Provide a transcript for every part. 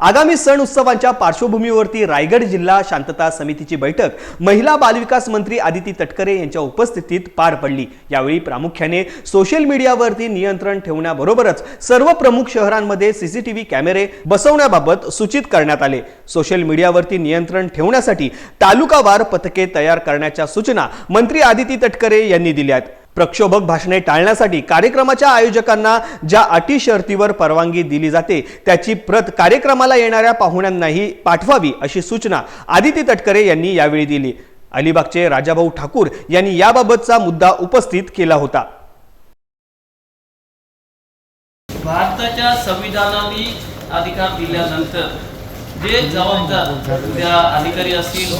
आगामी सण उत्सवांच्या पार्श्वभूमीवरती रायगड जिल्हा शांतता समितीची बैठक महिला बालविकास मंत्री आदिती तटकरे यांच्या उपस्थितीत पार पडली. यावेळी प्रामुख्याने सोशल मीडियावरती नियंत्रण ठेवण्याबरोबरच सर्व प्रमुख शहरांमध्ये सीसीटीव्ही कॅमेरे बसवण्याबाबत सूचित करण्यात आले. सोशल मीडियावरती नियंत्रण ठेवण्यासाठी तालुकावार पथके तयार करण्याच्या सूचना मंत्री आदिती तटकरे यांनी दिल्यात. प्रक्षोभक भाषणे टाळण्यासाठी कार्यक्रमाच्या आयोजकांना ज्या अटी शर्तीवर परवानगी दिली जाते त्याची प्रत कार्यक्रमाला येणाऱ्या पाहुण्यांनाही पाठवावी अशी सूचना आदिती तटकरे यांनी यावेळी दिली. अलिबागचे राजाभाऊ ठाकूर यांनी याबाबतचा मुद्दा उपस्थित केला होता. भारताच्या संविधानाने अधिकार दिल्यानंतर जे जबाबदार त्या अधिकारी असतील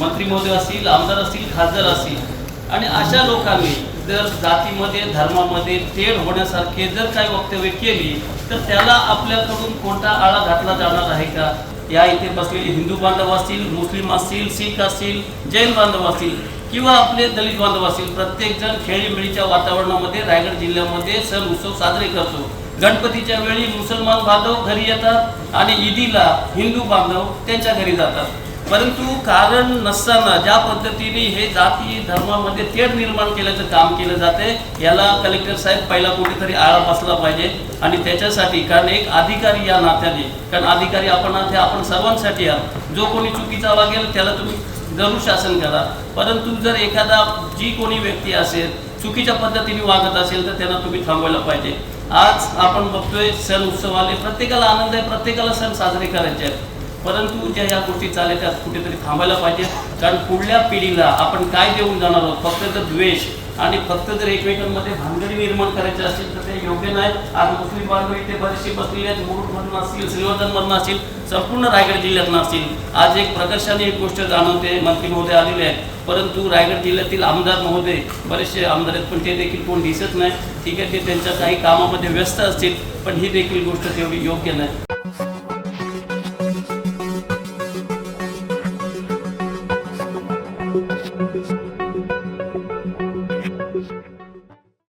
मंत्री महोदय असतील आमदार असतील खासदार असतील आणि अशा लोकांनी जर जातीमध्ये धर्मामध्ये तेढ होण्यासारखे जर काही वक्तव्य केली तर त्याला आपल्याकडून कोणता आळा घातला जाणार आहे का? या इथे बसलेले हिंदू बांधव असतील मुस्लिम असतील शीख असतील जैन बांधव असतील किंवा आपले दलित बांधव असतील प्रत्येकजण खेळीमेळीच्या वातावरणामध्ये रायगड जिल्ह्यामध्ये सण उत्सव साजरे करतो. गणपतीच्या वेळी मुसलमान बांधव घरी येतात आणि ईदीला हिंदू बांधव त्यांच्या घरी जातात. परंतु कारण नसताना ज्या पद्धतीने हे जाती धर्मामध्ये तेढ निर्माण केल्याचं काम केलं जाते याला कलेक्टर साहेब पहिला कुठेतरी आळा बसला पाहिजे. आणि त्याच्यासाठी कारण एक अधिकारी या नात्याने कारण अधिकारी आपण आहात आपण सर्वांसाठी आहात. जो कोणी चुकीचा वागेल त्याला तुम्ही जरूर शासन करा. परंतु जर एखादा जी कोणी व्यक्ती असेल चुकीच्या पद्धतीने वागत असेल तर त्यांना तुम्ही थांबवायला पाहिजे. आज आपण बघतोय सण उत्सव आले प्रत्येकाला आनंद आहे प्रत्येकाला सण साजरे करायचे आहेत. परंतु ज्या या गोष्टी चालल्या त्या कुठेतरी थांबायला पाहिजे. कारण पुढल्या पिढीला आपण काय देऊन जाणार आहोत? फक्त जर द्वेष आणि फक्त जर एकमेकांमध्ये भानगडी निर्माण करायची असेल तर ते योग्य नाही आज मुस्लिम बांधव इथे बरेचसे बसलेले आहेत. मुरुडमधून असतील श्रीवर्धनमधून असतील संपूर्ण रायगड जिल्ह्यातून असतील. आज एक प्रकर्षाने एक गोष्ट जाणवते मंत्री महोदय आलेले आहेत. परंतु रायगड जिल्ह्यातील आमदार महोदय बरेचसे आमदार आहेत पण ते देखील कोण दिसत नाही ठीक आहे ते त्यांच्या काही कामामध्ये व्यस्त असतील पण ही देखील गोष्ट तेवढी योग्य नाही.